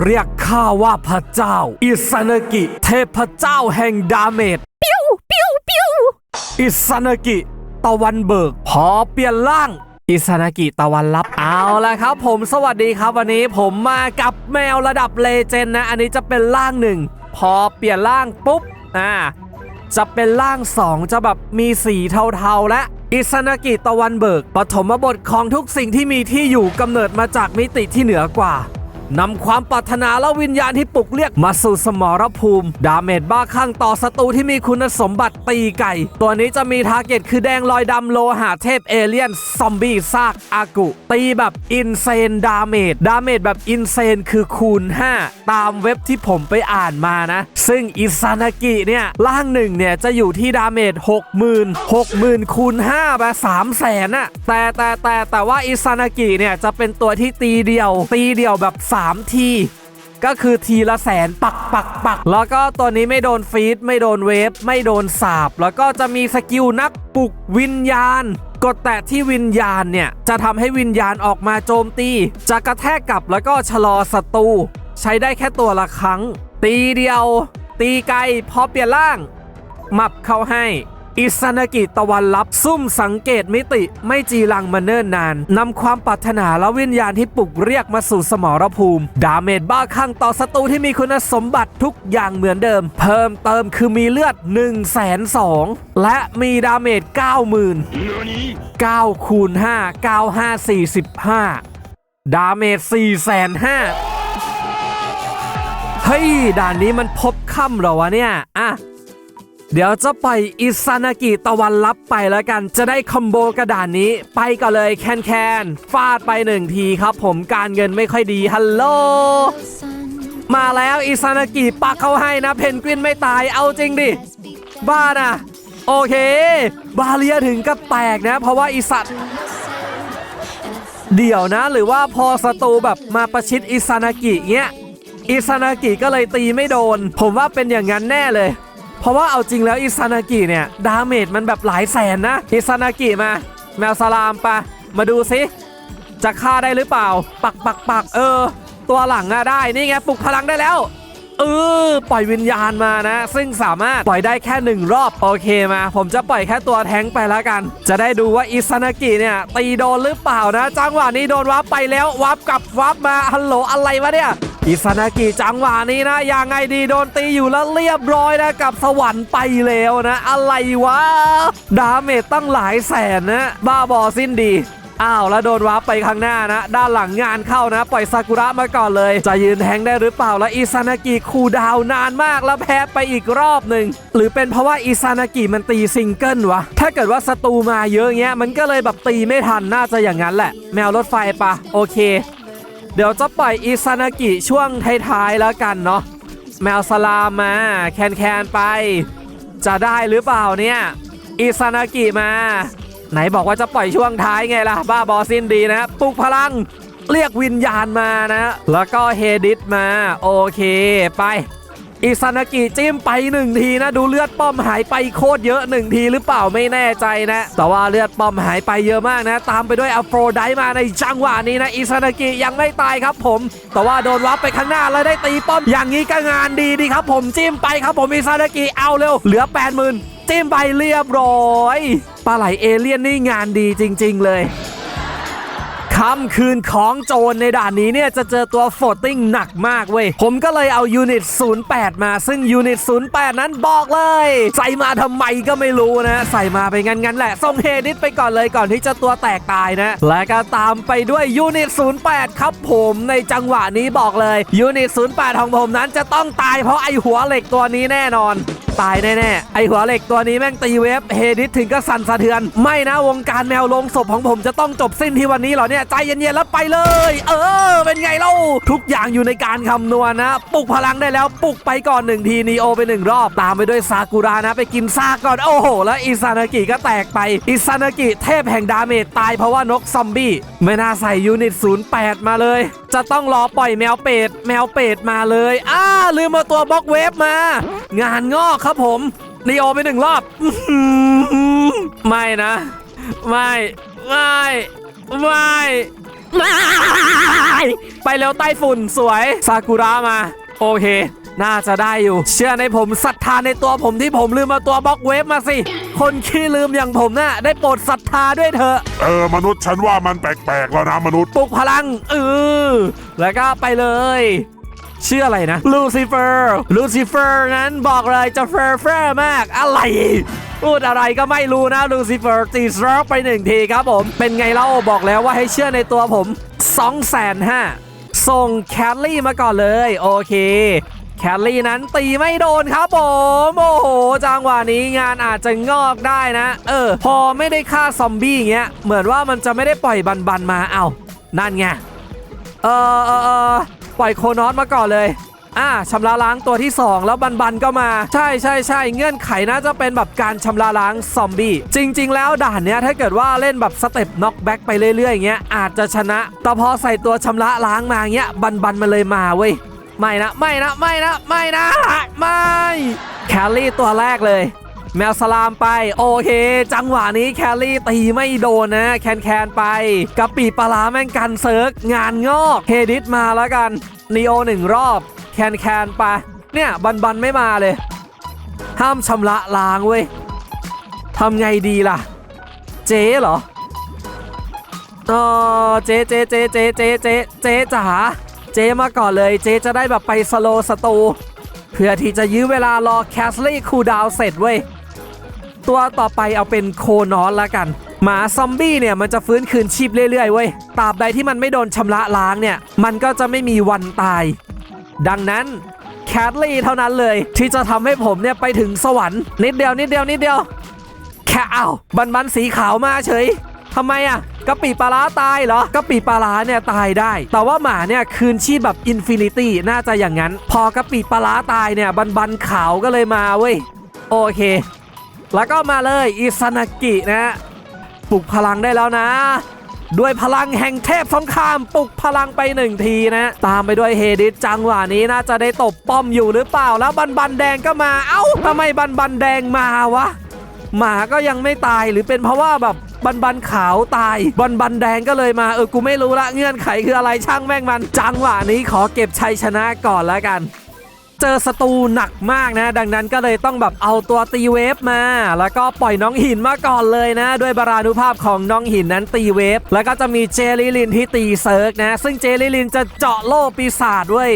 เรียกข้าว่าพระเจ้า อิซานากิ เทพเจ้าแห่งดาเมจปิ้วปิ้วปิ้วอิซานากิ ตะวันเบิก พอเปลี่ยนร่างอิซานากิตะวันลับเอาละครับ ผมสวัสดีครับวันนี้ผมมากับแมวระดับเลเจนด์นะ อันนี้จะเป็นร่างหนึ่งพอเปลี่ยนร่างปุ๊บอ่าจะเป็นร่างสองจะแบบมีสีเทาๆและอิซานากิตะวันเบิกปฐมบทของทุกสิ่งที่มีที่อยู่กำเนิดมาจากมิติที่เหนือกว่า นำความปรารถนาและวิญญาณที่ปลุกเรียกมาสู่สมรภูมิ ดาเมจบ้าคลั่งต่อศัตรูที่มีคุณสมบัติตีไก่ ตัวนี้จะมีทาร์เก็ตคือแดงลอยดำโลหะเทพเอเลี่ยน ซอมบี้ซากอากุ ตีแบบอินเซนดาเมจดาเมจแบบอินเซนคือคูณ 5 ตามเว็บที่ผมไปอ่านมานะ ซึ่งอิซานากิเนี่ยล่างหนึ่งเนี่ยจะอยู่ที่ดาเมจ60,000 60,000คูณ5แบบ3แสนอะแต่แต่แต่แต่ว่าอิซานากิเนี่ยจะเป็นตัวที่ตีเดียว ตีเดียวแบบ3ที ก็คือทีละแสนปักปักปักแล้วก็ตัวนี้ไม่โดนฟีดไม่โดนเวฟไม่โดนสาบ แล้วก็จะมีสกิลนักปลุกวิญญาณกดแตะที่วิญญาณเนี่ย จะทำให้วิญญาณออกมาโจมตี จะกระแทกกลับแล้วก็ชะลอศัตรูใช้ได้แค่ตัวละครั้ง ตีเดียว ตีไกลพอเปลี่ยนร่าง มับเข้าให้ อิซานากิตะวันลับซุ่มสังเกตมิติไม่จีรังมาเนิ่นนานนำความปรารถนาและวิญญาณที่ปลุกเรียกมาสู่สมรภูมิ ดาเมจบ้าคลั่งต่อศัตรูที่มีคุณสมบัติทุกอย่างเหมือนเดิม เพิ่มเติมคือมีเลือด 1 2 0 0 0และมีดาเมจ 90,000 9คูณ5 9 5 45 ดาเมจ 4 5 0 0เฮ้ย ด่านนี้มันพบค่ำเหรอวะเนี่ย อะ เดี๋ยวจะปล่อยอิซานากิตะวันลับไปแล้วกัน จะได้คอมโบกระดานนี้ ไปก็เลยแคนแคนฟาดไปหนึ่งทีครับ ผมการเงินไม่ค่อยดีฮัลโหลมาแล้วอิซานากิปักเข้าให้นะ เพนกวินไม่ตายเอาจริงดิ บ้านะโอเค บาเลียถึงกับแตกนะ เพราะว่าอิสัตเดี๋ยวนะ หรือว่าพอศัตรูแบบมาประชิดอิซานากิเงี้ยอิซานากิก็เลยตีไม่โดน ผมว่าเป็นอย่างนั้นแน่เลย เพราะว่าเอาจริงแล้วอิซานากิเนี่ย ดาเมจมันแบบหลายแสนนะ อิซานากิมา แมวสลามปะมาดูสิจะฆ่าได้หรือเปล่า ปักปักปักเออ ตัวหลังอะได้ นี่ไงปลุกพลังได้แล้วเออปล่อยวิญญาณมานะ ซึ่งสามารถปล่อยได้แค่หนึ่งรอบ โอเคมา ผมจะปล่อยแค่ตัวแท้งไปแล้วกัน จะได้ดูว่าอิซานากิเนี่ย ตีโดนหรือเปล่านะ จังหวะนี้โดนวับไปแล้ววับกลับวับมาฮัลโหลอะไรวะเนี่ย อิซานากิจังหวะนี้นะยังไงดีโดนตีอยู่แล้วเรียบร้อยนะกับสวรรค์ไปแล้วนะ อะไรวะ ดาเมจตั้งหลายแสนนะ บ้าบอสิ้นดีอ้าวแล้วโดนวาร์ปไปข้างหน้านะ ด้านหลังงานเข้านะ ปล่อยซากุระมาก่อนเลย จะยืนแทงได้หรือเปล่าแล้วอิซานากิคูดาวนานมากแล้วแพ้ไปอีกรอบหนึ่งหรือเป็นเพราะว่าอิซานากิมันตีซิงเกิลวะ ถ้าเกิดว่าศัตรูมาเยอะเงี้ยมันก็เลยแบบตีไม่ทันน่าจะอย่างนั้นแหละ แมวรถไฟปะโอเค เดี๋ยวจะปล่อยอิซานากิช่วงท้ายๆแล้วกันเนาะแมวสลามมาแคนแคนๆไป จะได้หรือเปล่าเนี่ยอิซานากิมา ไหนบอกว่าจะปล่อยช่วงท้ายไงล่ะ บ้าบอสิ้นดีนะปลุกพลังเรียกวิญญาณมานะ แล้วก็เฮดิสมา โอเคไป อิซานากิจิ้มไปหนึ่งทีนะ ดูเลือดป้อมหายไปโคตรเยอะหนึ่งทีหรือเปล่าไม่แน่ใจนะ แต่ว่าเลือดป้อมหายไปเยอะมากนะ ตามไปด้วยอัฟโรไดมาในจังหวะนี้นะอิซานากิยังไม่ตายครับผม แต่ว่าโดนวับไปข้างหน้าแล้วได้ตีป้อมอย่างนี้ก็งานดีดีครับ ผมจิ้มไปครับผมอิซานากิเอาเร็วเหลือ 80,000จิ้มไปเรียบร้อยปลาไหลเอเลี่ยนนี่งานดีจริง ๆ เลย ค่ำคืนของโจรในด่านนี้เนี่ยจะเจอตัวโฟตติ้งหนักมากเว้ย ผมก็เลยเอายูนิต 08 มาซึ่งยูนิต 08 นั้นบอกเลย ใส่มาทำไมก็ไม่รู้นะ ใส่มาไปงั้นๆแหละส่งเฮดิสไปก่อนเลยก่อนที่จะตัวแตกตายนะ และก็ตามไปด้วยยูนิต 08 ครับผมในจังหวะนี้บอกเลยยูนิต 08 ของผมนั้นจะต้องตายเพราะไอหัวเหล็กตัวนี้แน่นอน ตายแน่ๆไอหัวเหล็กตัวนี้แม่งตีเวฟเฮดิสถึงก็สั่นสะเทือน ไม่นะวงการแมวลงศพของผมจะต้องจบสิ้นที่วันนี้เหรอเนี่ยใจเย็นๆแล้วไปเลย เออ เป็นไงเล่าทุกอย่างอยู่ในการคำนวณนะปลุกพลังได้แล้วปลุกไปก่อนหนึ่งทีนีโอไปหนึ่งรอบตามไปด้วยซากุระนะ ไปกินซากก่อนโอ้โห แล้วอิซานากิก็แตกไปอิซานากิเทพแห่งดาเมจตายเพราะว่านกซอมบี้ไม่น่าใส่ยูนิต 08 มาเลย จะต้องรอปล่อยแมวเป็ดแมวเป็ดมาเลยอ้าลืมมาตัวบล็อกเวฟมา งานงอกครับผมนีโอไปหนึ่งรอบอื้อหือไม่นะ ไม่ไม่ไม่ไม่ไปเร็วใต้ฝุ่นสวยซากุระมา โอเค น่าจะได้อยู่ เชื่อในผมศรัทธาในตัวผมที่ผมลืมมาตัวบล็อกเวฟมาสิ คนขี้ลืมอย่างผมน่ะ ได้โปรดศรัทธาด้วยเถอะ เออ มนุษย์ฉันว่ามันแปลกๆแล้วนะมนุษย์ปลุกพลังเออแล้วก็ไปเลย ชื่ออะไรนะลูซิเฟอร์ลูซิเฟอร์นั้นบอกเลยจะเฟอร์เฟอร์มากอะไรพูดอะไรก็ไม่รู้นะลูซิเฟอร์ตีสโตรกไปหนึ่งทีครับผม เป็นไงเล่าบอกแล้วว่าให้เชื่อในตัวผม2องแสนห้าส่งแคลรี่มาก่อนเลย โอเค แคลรี่นั้นตีไม่โดนครับผม โอ้โห จังหวะนี้งานอาจจะงอกได้นะ เออ พอไม่ได้ฆ่าซอมบี้เงี้ย เหมือนว่ามันจะไม่ได้ปล่อยบันบันมาเอ้านั่นไง เออเออเออ ล่อยโคนอสมาก่อนเลยอ่าชำระล้างตัวที่ 2 แล้วบันบันก็มา ใช่ใช่ใช่เงื่อนไขน่าจะเป็นแบบการชำระล้างซอมบี้จริง ๆ แล้วด่านเนี้ยถ้าเกิดว่าเล่นแบบสเต็ปน็อกแบ็กไปเรื่อยๆอย่างเงี้ยอาจจะชนะ แต่พอใส่ตัวชำระล้างมาเงี้ยบันบันมันเลยมาเว้ยไม่นะไม่นะไม่นะไม่นะไม่แคลรี่ตัวแรกเลย แมวสลามไป โอเค จังหวะนี้แคลรี่ตีไม่โดนนะ แคนแคนไปกะปีปลาร้าแม่งกันเซิร์กงานงอกเฮดิสมาแล้วกันนีโอหนึ่งรอบ แคนแคนไป เนี่ยบันบันไม่มาเลย ห้ามชำระล้างเว้ยทำไงดีล่ะ เจ๊เหรอเออเจ๊เจ๊เจ๊เจ๊เจ๊เจ๊เจ๊จ๋าเจ๊มาก่อนเลย เจ๊จะได้แบบไปสโลสตูเพื่อที่จะยื้อเวลารอแคสลี่คูดาวเสร็จเว้ย ตัวต่อไปเอาเป็นโคนอนละกัน หมาซอมบี้เนี่ยมันจะฟื้นคืนชีพเรื่อยๆเว้ยตราบใดที่มันไม่โดนชำระล้างเนี่ย มันก็จะไม่มีวันตาย ดังนั้นแคทลี่เท่านั้นเลย ที่จะทำให้ผมเนี่ยไปถึงสวรรค์นิดเดียวนิดเดียวนิดเดียว แค่อ้าวบันบันสีขาวมาเฉยทำไมอะกะปิปลาร้าตายเหรอกะปิปลาร้าเนี่ยตายได้ แต่ว่าหมาเนี่ยคืนชีพแบบอินฟินิตี้น่าจะอย่างนั้น พอกะปิปลาร้าตายเนี่ยบันบันขาวก็เลยมาเว้ยโอเค แล้วก็มาเลยอิซานากินะ ปลุกพลังได้แล้วนะ ด้วยพลังแห่งเทพสงครามปลุกพลังไปหนึ่งทีนะ ตามไปด้วยเฮดิสจังหวะนี้น่าจะได้ตบป้อมอยู่หรือเปล่าแล้วบันบันแดงก็มา เอ้าทำไมบันบันแดงมาวะ หมาก็ยังไม่ตายหรือเป็นเพราะว่าแบบบันบันขาวตายบันบันแดงก็เลยมาเออกูไม่รู้ละเงื่อนไขคืออะไรช่างแม่งมัน จังหวะนี้ขอเก็บชัยชนะก่อนแล้วกัน เจอศัตรูหนักมากนะ ดังนั้นก็เลยต้องแบบเอาตัวตีเวฟมา แล้วก็ปล่อยน้องหินมาก่อนเลยนะ ด้วยบารานุภาพของน้องหินนั้นตีเวฟ แล้วก็จะมีเจลิลินที่ตีเซิร์กนะ ซึ่งเจลิลินจะเจาะโล่ปีศาจด้วย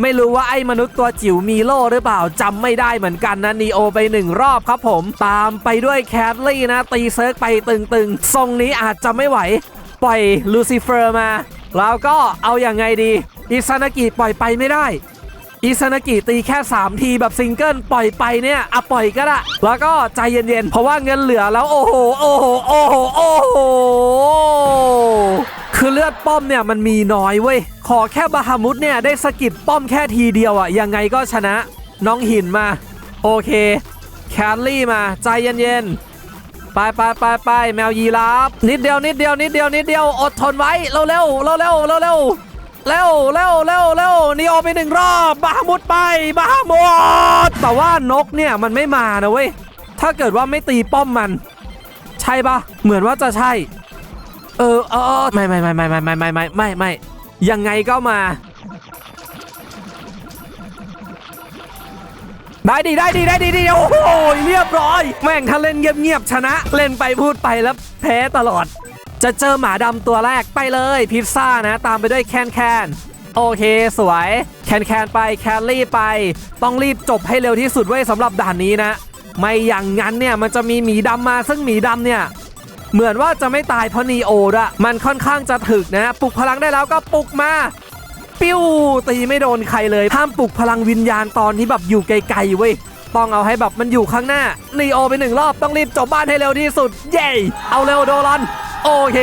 ไม่รู้ว่าไอ้มนุษย์ตัวจิ๋วมีโล่หรือเปล่าจำไม่ได้เหมือนกันนะนีโอไปหนึ่งรอบครับผม ตามไปด้วยแคทลี่นะ ตีเซิร์กไปตึงๆ ทรงนี้อาจจะไม่ไหว ปล่อยลูซิเฟอร์มา แล้วก็เอาอย่างไงดี อิซานากิปล่อยไปไม่ได้ อิซานากิตีแค่ 3 ทีแบบซิงเกิลปล่อยไปเนี่ยอะปล่อยก็ได้แล้วก็ใจเย็นๆ เพราะว่าเงินเหลือแล้วโอ้โหโอ้โหโอ้โหโอ้โหคือเลือดป้อมเนี่ยมันมีน้อยเว้ย ขอแค่บาฮามุดเนี่ยได้สกิดป้อมแค่ทีเดียวอะยังไงก็ชนะน้องหินมา โอเค แคลรี่มาใจเย็นๆ ไปไปไปไปแมวยีราฟนิดเดียวนิดเดียวนิดเดียวนิดเดียวอดทนไว้เร็วเร็วเร็วเร็วเร็ว เร็วเร็วเร็วเร็วนีโอไปหนึ่งรอบบาฮามุดไปบาฮามุดแต่ว่านกเนี่ยมันไม่มานะเว้ยถ้าเกิดว่าไม่ตีป้อมมัน ใช่ปะเหมือนว่าจะใช่เออเออเออไม่ไม่ไม่ไม่ไม่ไม่ไม่ไม่ไม่ไม่ยังไงก็มา ได้ดีได้ดีได้ดีดีโอ้โหเรียบร้อย แม่งถ้าเล่นเงียบๆชนะ เล่นไปพูดไปแล้วแพ้ตลอด จะเจอหมาดำตัวแรกไปเลยพิซซ่านะ ตามไปด้วยแคนแคนโอเคสวย แคนแคนไปแคลรี่ไป ต้องรีบจบให้เร็วที่สุดไว้ยสำหรับด่านนี้นะ ไม่อย่างนั้นเนี่ยมันจะมีหมีดำมาซึ่งหมีดำเนี่ยเหมือนว่าจะไม่ตายเพราะนีโอละมันค่อนข้างจะถึกนะปลุกพลังได้แล้วก็ปลุกมาปิ้วตีไม่โดนใครเลยห้ามปลุกพลังวิญญาณตอนที่แบบอยู่ไกลๆเว้ยต้องเอาให้แบบมันอยู่ข้างหน้านีโอไปหนึ่งรอบต้องรีบจบบ้านให้เร็วที่สุด เย้เอาเร็วโดรอน โอเค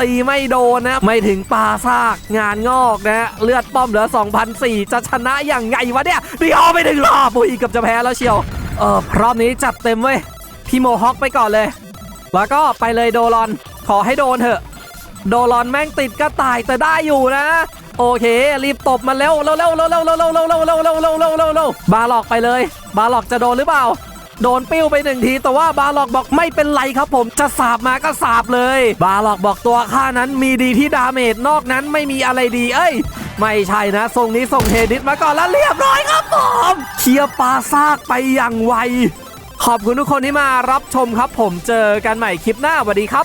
ตีไม่โดนนะ ไม่ถึงปลาซากงานงอกนะเลือดป้อมเหลือ2,004จะชนะอย่างไงวะเนี่ยนีโอไปหนึ่งรอบปุยเกับจะแพ้แล้วเชียวเออรอบนี้จัดเต็มเว้ยพี่โมฮอคไปก่อนเลย แล้วก็ไปเลยโดรอน ขอให้โดนเถอะ โดรอนแม่งติดกระต่ายแต่ได้อยู่นะ โอเค รีบตบมันเร็วเร็วเร็วเร็วเร็วเร็วเร็วเร็วเร็วเร็วเร็วเร็วเร็วเร็วเร็วบาหลอกไปเลย บาหลอกจะโดนหรือเปล่า โดนปิ้วไปหนึ่งทีแต่ว่าบาล็อกบอกไม่เป็นไรครับผมจะสาบมาก็สาบเลย บาล็อกบอกตัวข้านั้นมีดีที่ดาเมจนอกนั้นไม่มีอะไรดี เอ้ยไม่ใช่นะทรงนี้ส่งเฮดิสมาก่อนแล้วเรียบร้อยครับผมเคลียร์ปลาซากไปอย่างไวขอบคุณทุกคนที่มารับชมครับผมเจอกันใหม่คลิปหน้าสวัสดีครับ